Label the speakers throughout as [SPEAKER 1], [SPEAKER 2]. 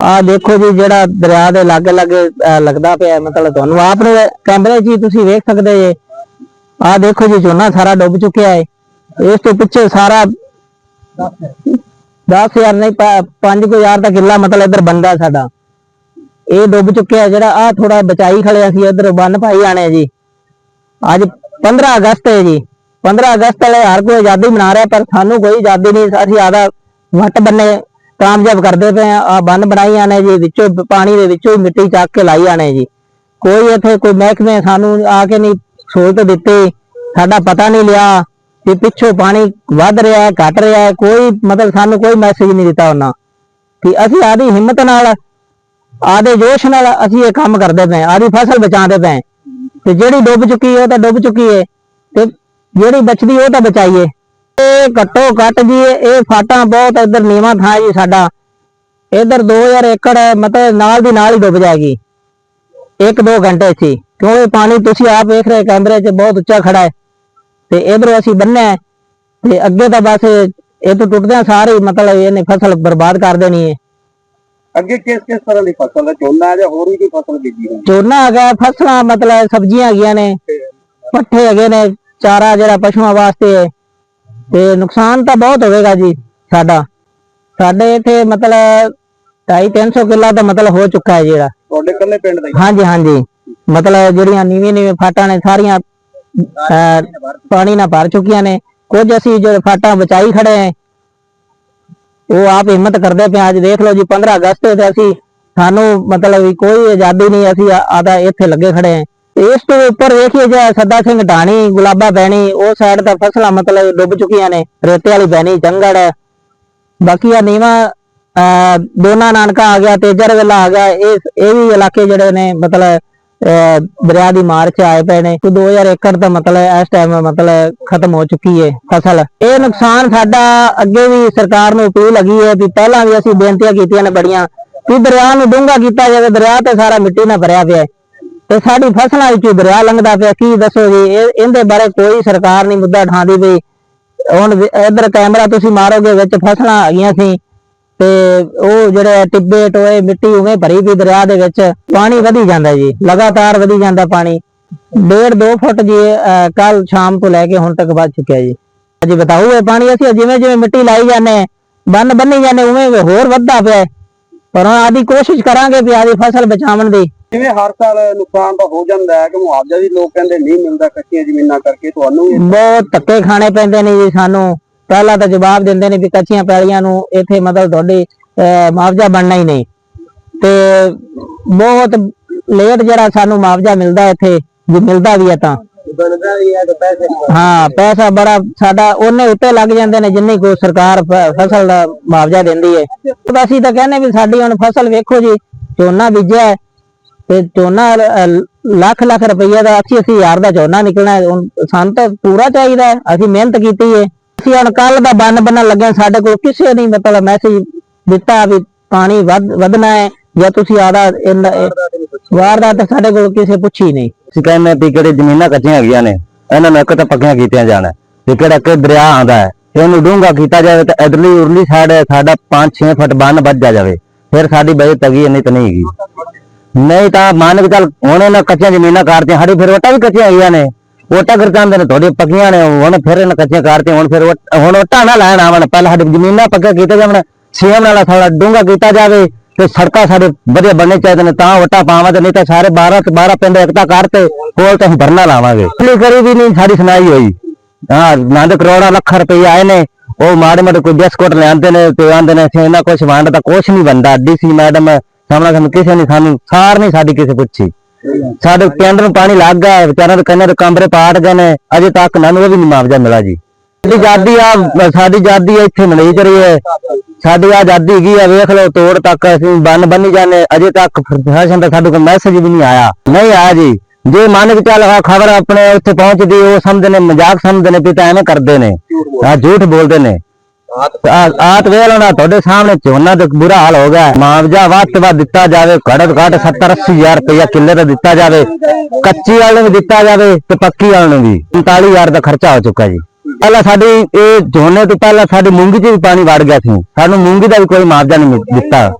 [SPEAKER 1] ਆ ਦੇਖੋ ਜੀ, ਜਿਹੜਾ ਦਰਿਆ ਦੇ ਲਾਗੇ ਲਾਗੇ ਲੱਗਦਾ ਪਿਆ ਮਤਲਬ ਤੁਹਾਨੂੰ ਆਪ ਨੂੰ ਕੈਮਰੇ 'ਚ ਹੀ ਤੁਸੀਂ ਵੇਖ ਸਕਦੇ ਜੇ। ਆ ਦੇਖੋ ਜੀ, ਝੋਨਾ ਸਾਰਾ ਡੁੱਬ ਚੁੱਕਿਆ ਹੈ। ਇਸ ਤੋਂ ਪਿੱਛੇ ਸਾਰਾ 10000 ਨਹੀਂ 5000 ਦਾ ਕਿੱਲਾ ਮਤਲਬ ਇੱਧਰ ਬੰਦਾ ਸਾਡਾ। ਇਹ ਡੁੱਬ ਚੁੱਕਿਆ ਜਿਹੜਾ ਆ ਥੋੜਾ ਬਚਾਈ ਖੜਿਆ ਸੀ, ਇੱਧਰ ਬੰਨ ਪਾਈ ਆਣੇ ਜੀ। ਅੱਜ 15 ਅਗਸਤ ਹੈ ਜੀ। 15 ਅਗਸਤ ਵਾਲੇ ਹਰ ਕੋਈ ਆਜ਼ਾਦੀ ਮਨਾ ਰਿਹਾ, ਪਰ ਸਾਨੂੰ ਕੋਈ ਆਜ਼ਾਦੀ ਨਹੀਂ, ਅਸੀਂ ਆਦਾ ਵੱਟ ਬੰਨੇ ਕਾਮਯਾਬ ਕਰਦੇ ਪਏ ਆ ਬੰਨ ਬਣਾਈ ਆਣੇ ਜੀ, ਵਿੱਚੋਂ ਪਾਣੀ ਦੇ ਵਿੱਚੋਂ ਮਿੱਟੀ ਚੱਕ ਕੇ ਲਾਈ ਆਣੇ ਜੀ। ਕੋਈ ਇੱਥੇ ਕੋਈ ਮਹਿਕਮੇ ਸਾਨੂੰ ਆ ਕੇ ਨਹੀਂ ਸਹੂਲਤ ਦਿੱਤੀ, ਸਾਡਾ ਪਤਾ ਨਹੀਂ ਲਿਆ ਕਿ ਪਿੱਛੋਂ ਪਾਣੀ ਵੱਧ ਰਿਹਾ ਹੈ, ਘਟ ਰਿਹਾ ਹੈ, ਕੋਈ ਮਤਲਬ ਸਾਨੂੰ ਕੋਈ ਮੈਸੇਜ ਨਹੀਂ ਦਿੱਤਾ ਉਹਨਾਂ। ਕਿ ਅਸੀਂ ਆਦੀ ਹਿੰਮਤ ਨਾਲ, ਆਦੇ ਜੋਸ਼ ਨਾਲ ਅਸੀਂ ਇਹ ਕੰਮ ਕਰਦੇ ਪਏ ਆਦੀ ਫਸਲ ਬਚਾਉਂਦੇ ਪਏ ਤੇ ਜਿਹੜੀ ਡੁੱਬ ਚੁੱਕੀ ਹੈ ਉਹ ਤਾਂ ਡੁੱਬ ਚੁੱਕੀ ਹੈ, ਤੇ ਜਿਹੜੀ ਬਚਦੀ ਉਹ ਤਾਂ ਬਚਾਈਏ ਇਹ ਘੱਟੋ ਘੱਟ ਜੀ ਇਹ ਫਾਟਾਂ ਬਹੁਤ ਇੱਧਰ ਨੀਵਾਂ ਥਾਂ ਜੀ ਸਾਡਾ। ਇੱਧਰ 2000 ਏਕੜ ਮਤਲਬ ਨਾਲ ਦੀ ਨਾਲ ਹੀ ਡੁੱਬ ਜਾਏਗੀ। ਇੱਕ ਦੋ ਘੰਟੇ 'ਚ ਹੀ। ਕਿਉਂ ਇਹ ਪਾਣੀ ਤੁਸੀਂ ਆਪ ਵੇਖ ਰਹੇ ਕੈਮਰੇ 'ਚ ਬਹੁਤ ਉੱਚਾ ਖੜਾ ਹੈ। ਤੇ ਇਧਰੋਂ ਅਸੀਂ ਬੰਨਿਆ ਤੇ ਅੱਗੇ ਤਾਂ ਬਸ ਇਹ ਤੋਂ ਟੁੱਟਦਿਆਂ ਸਾਰੇ ਮਤਲਬ ਇਹਨੇ ਫਸਲ ਬਰਬਾਦ ਕਰ ਦੇਣੀ ਹੈ।
[SPEAKER 2] ਅੱਗੇ ਕਿਸ ਕਿਸ ਤਰ੍ਹਾਂ ਦੀ ਫਸਲ ਹੈ? ਝੋਨਾ ਜਾਂ ਹੋਰ ਵੀ ਕੋਈ ਫਸਲ ਬੀਜੀ ਹੋਈ?
[SPEAKER 1] ਝੋਨਾ ਹੈਗਾ ਫਸਲਾਂ ਮਤਲਬ ਸਬਜ਼ੀਆਂ ਹੈਗੀਆਂ ਨੇ ਪੱਠੇ ਹੈਗੇ ਨੇ ਚਾਰਾ ਜਿਹੜਾ ਪਸ਼ੂਆਂ ਵਾਸਤੇ ਹੈ। ਤੇ ਨੁਕਸਾਨ ਤਾਂ ਬਹੁਤ ਹੋਵੇਗਾ ਜੀ ਸਾਡਾ। ਸਾਡੇ ਇੱਥੇ ਮਤਲਬ 250 ਕਿੱਲਾ ਦਾ ਮਤਲਬ ਹੋ ਚੁੱਕਾ ਹੈ ਜਿਹੜਾ।
[SPEAKER 2] ਤੁਹਾਡੇ ਕੱਲੇ ਪਿੰਡ ਦਾ
[SPEAKER 1] ਹਾਂਜੀ ਹਾਂਜੀ। ਮਤਲਬ ਜਿਹੜੀਆਂ ਨੀਵੀਂ ਨੀਵੀਂ ਫਾਟਾਂ ਨੇ ਸਾਰੀਆਂ ਪਾਣੀ ਨਾਲ ਭਰ ਚੁੱਕੀਆਂ ਨੇ। ਕੁਝ ਅਸੀਂ ਜਿਹੜੇ ਫਾਟਾਂ ਬਚਾਈ ਖੜੇ ਆ ਉਹ ਆਪ ਹਿੰਮਤ ਕਰਦੇ ਪਏ ਅੱਜ ਦੇਖ ਲਓ ਜੀ 15 ਅਗਸਤ ਤੇ ਅਸੀਂ ਸਾਨੂੰ ਮਤਲਬ ਕੋਈ ਆਜ਼ਾਦੀ ਨਹੀਂ ਅਸੀਂ ਆਦਾ ਇੱਥੇ ਲੱਗੇ ਖੜੇ ਆ ਇਸ ਤੋਂ ਉੱਪਰ ਵੇਖੀਏ ਜੇ ਸੱਦਾ ਸਿੰਘ ਢਾਣੀ ਗੁਲਾਬਾ ਬੈਣੀ ਉਹ ਸਾਈਡ ਤਾਂ ਫਸਲਾਂ ਮਤਲਬ ਡੁੱਬ ਚੁੱਕੀਆਂ ਨੇ ਰੇਤੇ ਵਾਲੀ ਬੈਣੀ ਜੰਗੜ ਬਾਕੀ ਆ ਨੀਵਾ ਦੋਨਾ ਨਾਨਕਾ ਆ ਗਿਆ ਤੇਜਰ ਵੇਲਾ ਆ ਗਿਆ ਇਹ ਇਹ ਵੀ ਇਲਾਕੇ ਜਿਹੜੇ ਨੇ ਮਤਲਬ ਅਹ, ਦਰਿਆ ਦੀ ਮਾਰ ਚ ਆਏ ਪਏ ਨੇ ਕੋਈ 2000 ਏਕੜ ਦਾ ਮਤਲਬ ਇਸ ਟਾਈਮ ਮਤਲਬ ਖਤਮ ਹੋ ਚੁੱਕੀ ਹੈ ਫਸਲ। ਇਹ ਨੁਕਸਾਨ ਸਾਡਾ ਅੱਗੇ ਵੀ ਸਰਕਾਰ ਨੂੰ ਅਪੀਲ ਲੱਗੀ ਹੈ ਵੀ ਪਹਿਲਾਂ ਵੀ ਅਸੀਂ ਬੇਨਤੀਆਂ ਕੀਤੀਆਂ ਨੇ ਬੜੀਆਂ ਵੀ ਦਰਿਆ ਨੂੰ ਡੂੰਘਾ ਕੀਤਾ ਜਾਵੇ ਦਰਿਆ ਤੇ ਸਾਰਾ ਮਿੱਟੀ ਨਾਲ ਭਰਿਆ ਪਿਆ ਹੈ ਤੇ ਸਾਡੀ ਫਸਲਾਂ ਵਿੱਚੋਂ ਦਰਿਆ ਲੰਘਦਾ ਪਿਆ, ਕੀ ਦੱਸੋ ਜੀ? ਇਹ, ਇਹਦੇ ਬਾਰੇ ਕੋਈ ਸਰਕਾਰ ਨਹੀਂ ਮੁੱਦਾ ਉਠਾਉਂਦੀ ਵੀ ਹੁਣ ਵੀ ਇੱਧਰ ਕੈਮਰਾ ਤੁਸੀਂ ਮਾਰੋਗੇ, ਵਿੱਚ ਫਸਲਾਂ ਆ ਗਈਆਂ ਸੀ। ਤੇ ਉਹ ਜਿਹੜੇ ਟਿੱਬੇ, ਟੋਏ, ਮਿੱਟੀ ਉਵੇਂ ਭਰੀ ਵੀ ਦਰਿਆ ਦੇ ਵਿੱਚ। ਪਾਣੀ ਵਧੀ ਜਾਂਦਾ ਜੀ, ਲਗਾਤਾਰ ਵਧੀ ਜਾਂਦਾ ਪਾਣੀ। ਡੇਢ 2 ਫੁੱਟ ਜੀ ਕੱਲ ਸ਼ਾਮ ਤੋਂ ਲੈ ਕੇ ਹੁਣ ਤੱਕ ਵੱਧ ਚੁੱਕਿਆ ਜੀ। ਜੀ ਬਤਾਓ ਇਹ ਪਾਣੀ, ਅਸੀਂ ਜਿਵੇਂ ਜਿਵੇਂ ਮਿੱਟੀ ਲਾਈ ਜਾਂਦੇ ਬੰਨ ਬੰਨੀ ਜਾਂਦੇ ਉਵੇਂ ਹੋਰ ਵੱਧਦਾ ਪਿਆ। ਪਰ ਹੁਣ ਆਦੀ ਕੋਸ਼ਿਸ਼ ਕਰਾਂਗੇ ਵੀ ਆਦੀ ਫਸਲ ਬਚਾਉਣ ਦੀ।
[SPEAKER 2] ਜਿਵੇਂ ਹਰ ਸਾਲ ਨੁਕਸਾਨ ਤਾਂ ਹੋ ਜਾਂਦਾ ਹੈ ਕਿ ਮੁਆਵਜ਼ਾ ਵੀ ਲੋਕ ਕਹਿੰਦੇ ਨਹੀਂ ਮਿਲਦਾ ਕੱਚੀਆਂ ਜ਼ਮੀਨਾਂ ਕਰਕੇ ਤੁਹਾਨੂੰ ਵੀ
[SPEAKER 1] ਬਹੁਤ ਧੱਕੇ ਖਾਣੇ ਪੈਂਦੇ ਨੇ ਜੀ ਸਾਨੂੰ। ਪਹਿਲਾਂ ਤਾਂ ਜਵਾਬ ਦਿੰਦੇ ਨੇ ਵੀ ਕੱਚੀਆਂ ਪੈਲੀਆਂ ਨੂੰ ਇੱਥੇ ਮਤਲਬ ਤੁਹਾਡੇ ਮੁਆਵਜ਼ਾ ਬਣਨਾ ਹੀ ਨਹੀਂ। ਤੇ ਬਹੁਤ ਲੇਟ ਜਿਹੜਾ ਸਾਨੂੰ ਮੁਆਵਜ਼ਾ ਮਿਲਦਾ ਇੱਥੇ ਜੇ ਮਿਲਦਾ ਵੀ ਹੈ ਤਾਂ।
[SPEAKER 2] ਹੈ ਤਾਂ ਪੈਸੇ
[SPEAKER 1] ਹਾਂ ਪੈਸਾ ਬੜਾ ਸਾਡਾ ਉਹਨੇ ਉੱਤੇ ਲੱਗ ਜਾਂਦੇ ਨੇ ਜਿੰਨੀ ਕੋ ਸਰਕਾਰ ਫਸਲ ਦਾ ਮੁਆਵਜ਼ਾ ਦਿੰਦੀ ਹੈ। ਅਸੀਂ ਤਾਂ ਕਹਿੰਦੇ ਵੀ ਸਾਡੀ ਹੁਣ ਫਸਲ ਵੇਖੋ ਜੀ ਝੋਨਾ ਬੀਜਿਆ ਤੇ ਅਹ, ਲੱਖ ਲੱਖ ਰੁਪਈਆ ਦਾ 80 ਅੱਸੀ ਹਜ਼ਾਰ ਦਾ ਝੋਨਾ ਨਿਕਲਣਾ ਸਾਨੂੰ ਤਾਂ ਪੂਰਾ ਚਾਹੀਦਾ ਅਸੀਂ ਮਿਹਨਤ ਕੀਤੀ ਹੈ ਅਸੀਂ ਹੁਣ ਕੱਲ ਦਾ ਬੰਨ ਬੰਨਣ ਲੱਗੇ ਹਾਂ, ਸਾਡੇ ਕੋਲ ਕਿਸੇ ਨੇ ਮਤਲਬ ਮੈਸੇਜ ਦਿੱਤਾ ਵੀ ਪਾਣੀ ਵੱਧ ਵਧਣਾ ਹੈ ਜਾਂ ਤੁਸੀਂ ਆਦਾ ਵਾਰਦਾਤ ਤਾਂ ਸਾਡੇ ਕੋਲ ਕਿਸੇ ਪੁੱਛੀ ਨਹੀਂ।
[SPEAKER 3] ਅਸੀਂ ਕਹਿੰਦੇ ਵੀ ਕਿਹੜੇ ਜ਼ਮੀਨਾਂ ਕੱਚੀਆਂ ਹੈਗੀਆਂ ਨੇ। ਇਹਨਾਂ ਨੂੰ ਇੱਕ ਤਾਂ ਪੱਕੀਆਂ ਕੀਤੀਆਂ ਜਾਣ ਤੇ ਕਿਹੜਾ ਕਿ ਦਰਿਆ ਆਂਦਾ ਹੈ। ਇਹਨੂੰ ਡੂੰਘਾ ਕੀਤਾ ਜਾਵੇ ਤਾਂ ਇਧਰਲੀ ਉਰਲੀ ਸਾਈਡ ਸਾਡਾ 5-6 ਫੁੱਟ ਬੰਨ ਵੱਜ ਜਾਵੇ। ਫਿਰ ਸਾਡੀ ਬਜਟ ਹੈਗੀ ਹੈ, ਨਹੀਂ ਤਾਂ ਨਹੀਂ ਹੈਗੀ। ਨਹੀਂ ਤਾਂ ਮੰਨ ਕੇ ਚੱਲ ਹੁਣ ਇਹਨਾਂ ਕੱਚੀਆਂ ਜ਼ਮੀਨਾਂ ਕਰਤੀਆਂ, ਸਾਡੀ ਫਿਰ ਵਟਾ ਵੀ ਕੱਚੀਆਂ ਹੈਗੀਆਂ ਨੇ। ਵਟਾ ਕਰ ਚਾਹੁੰਦੇ ਨੇ? ਤੁਹਾਡੀ ਪੱਕੀਆਂ ਨੇ, ਹੁਣ ਫਿਰ ਇਹਨਾਂ ਕੱਚੀਆਂ ਕਰਤੀਆਂ, ਹੁਣ ਫਿਰ ਹੁਣ ਵਟਾ ਨਾ ਲੈਣ ਆਵਣ। ਪਹਿਲਾਂ ਸਾਡੀ ਜ਼ਮੀਨਾਂ ਪੱਕਾ ਕੀਤਾ ਜਾਵਣ, ਸੀਐਮ ਨਾਲ ਸਾਡਾ ਡੂੰਘਾ ਕੀਤਾ ਜਾਵੇ ਤੇ ਸੜਕਾਂ ਸਾਡੇ ਵਧੀਆ ਬਣਨੇ ਚਾਹੀਦੇ ਨੇ, ਤਾਂ ਵਟਾ ਪਾਵਾਂਗੇ ਨਹੀਂ ਤਾਂ ਸਾਰੇ 12 ਤੇ 12 ਪਿੰਡ ਇਕਤਾ ਕਰਤੇ ਕੋਲ ਤਾਂ ਅਸੀਂ ਧਰਨਾ ਲਾਵਾਂਗੇ। ਪਿਛਲੀ ਕਰੀ ਵੀ ਨਹੀਂ ਸਾਡੀ ਸੁਣਾਈ ਹੋਈ। ਹਾਂ, ਨੰਦ ਕਰੋੜਾਂ ਲੱਖਾਂ ਰੁਪਏ ਆਏ ਨੇ, ਉਹ ਮਾੜੇ ਮਾੜੇ ਕੋਈ ਬਿਸਕੁਟ ਲਿਆਂਦੇ ਨੇ ਤੇ ਆਂਦੇ ਨੇ, ਅਸੀਂ ਇਹਨਾਂ ਕੁਝ ਵੰਡ ਤਾਂ ਕੁਝ ਨਹੀਂ ਬੰਦਾ ਡੀਸੀ ਮੈਡਮ ਸਾਹਮਣੇ ਸਾਨੂੰ ਕਿਸੇ ਨੇ ਸਾਨੂੰ ਸਾਰ ਨਹੀਂ ਸਾਡੀ ਕਿਸੇ ਪੁੱਛੀ। ਸਾਡੇ ਪਿੰਡ ਨੂੰ ਪਾਣੀ ਲੱਗ ਗਿਆ ਵਿਚਾਰਾਂ ਦੇ ਕੰਨਾਂ ਦੇ ਕਮਰੇ ਪਾਟ ਗਏ ਨੇ, ਅਜੇ ਤੱਕ ਮੈਨੂੰ ਉਹ ਵੀ ਨਹੀਂ ਮੁਆਵਜ਼ਾ ਮਿਲਾ ਜੀ। ਸਾਡੀ ਆਜ਼ਾਦੀ ਆ, ਸਾਡੀ ਆਜ਼ਾਦੀ ਇੱਥੇ ਮਨਾਈ ਹੈ ਸਾਡੀ ਆਜ਼ਾਦੀ ਹੈਗੀ ਆ, ਵੇਖ ਲਓ, ਤੋੜ ਤੱਕ ਅਸੀਂ ਬੰਨ ਬੰਨੀ ਜਾਂਦੇ ਅਜੇ ਤੱਕ ਪ੍ਰਸ਼ਾਸਨ ਦਾ ਸਾਡੇ ਕੋਲ ਮੈਸੇਜ ਵੀ ਨਹੀਂ ਆਇਆ। ਨਹੀਂ ਆਇਆ ਜੀ। ਜੇ ਮੰਨ ਕੇ ਚੱਲ ਆ ਖਬਰ ਆਪਣੇ ਉੱਥੇ ਪਹੁੰਚਦੀ, ਉਹ ਸਮਝਦੇ ਨੇ, ਮਜ਼ਾਕ ਸਮਝਦੇ ਨੇ, ਵੀ ਤਾਂ ਐਵੇਂ ਕਰਦੇ ਨੇ। ਆ ਝੂਠ ਬੋਲਦੇ ਨੇ। ਆਤ ਵੇਖ ਲੈਣਾ ਤੁਹਾਡੇ ਸਾਹਮਣੇ ਝੋਨਾ ਤੇ ਬੁਰਾ ਹਾਲ ਹੋ ਗਿਆ। ਹੈ। ਵੱਧ ਤੋਂ ਵੱਧ ਦਿੱਤਾ ਜਾਵੇ, ਘੱਟ ਤੋਂ 70 80 ਹਜ਼ਾਰ ਰੁਪਇਆ ਕਿੱਲੇ ਦਾ ਦਿੱਤਾ ਜਾਵੇ। ਕੱਚੀ ਵਾਲੇ ਨੂੰ ਵੀ ਦਿੱਤਾ ਜਾਵੇ ਤੇ ਪੱਕੀ ਵਾਲੇ ਨੂੰ ਵੀ। 39000 ਦਾ ਖਰਚਾ ਹੋ ਚੁੱਕਾ ਜੀ। ਪਹਿਲਾਂ ਸਾਡੀ ਇਹ ਝੋਨੇ ਤੋਂ ਪਹਿਲਾਂ ਸਾਡੀ ਮੂੰਗੀ 'ਚ ਵੀ ਪਾਣੀ ਵੜ ਗਿਆ ਸੀ। ਸਾਨੂੰ ਮੂੰਗੀ ਦਾ ਵੀ ਕੋਈ ਮੁਆਵਜ਼ਾ ਨਹੀਂ ਦਿੱਤਾ।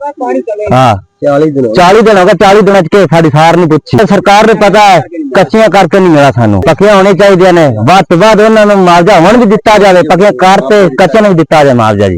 [SPEAKER 3] ਹਾਂ। 40 ਦਿਨ 40 ਦਿਨ ਹੋ ਗਏ 40 ਦਿਨਾਂ ਚ ਕੇ ਸਾਡੀ ਸਾਰ ਨਹੀਂ ਪੁੱਛੀ। ਸਰਕਾਰ ਨੂੰ ਪਤਾ ਹੈ, ਕੱਚੀਆਂ ਕਰਕੇ ਨਹੀਂ ਮਿਲਾ ਸਾਨੂੰ। ਪੱਕੀਆਂ ਹੋਣੇ ਚਾਹੀਦੀਆਂ ਨੇ। ਵੱਧ ਤੋਂ ਵੱਧ ਉਹਨਾਂ ਨੂੰ ਮੁਆਵਜ਼ਾ ਹੁਣ ਵੀ ਦਿੱਤਾ ਜਾਵੇ, ਪੱਕੀਆਂ ਕਰ ਕੱਚਿਆਂ ਨੂੰ ਵੀ ਦਿੱਤਾ ਜਾਵੇ ਮੁਆਵਜ਼ਾ ਜੀ।